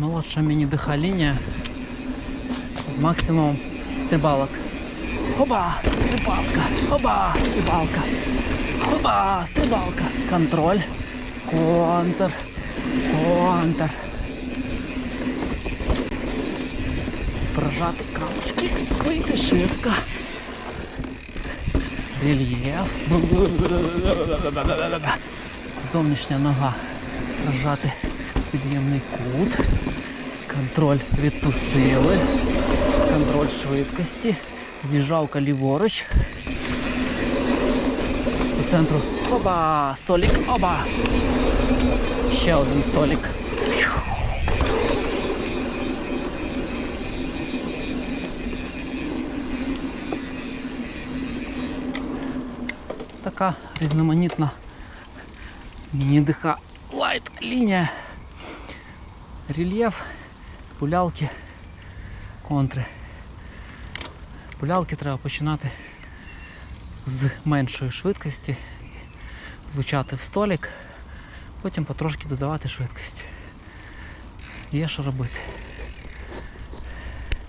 Молодша міні-диха лінія з максимумом стрибалок. Хоба! Стрибалка! Хоба! Стрибалка! Хоба! Стрибалка! Контроль. Контр. Контр. Прожати камушки. Вийти шибка. Рельєф. Зовнішня нога. Прожати під'ємний кут. Контроль відпустили. Контроль швидкості. З'їжджавка ліворуч. По центру. Оба! Столік. Оба! Ще один столік. Така різноманітна міні-диха лайт лінія. Рельєф, пулялки, контри. Пулялки треба починати з меншої швидкості, влучати в столік, потім потрошки додавати швидкість. Є що робити.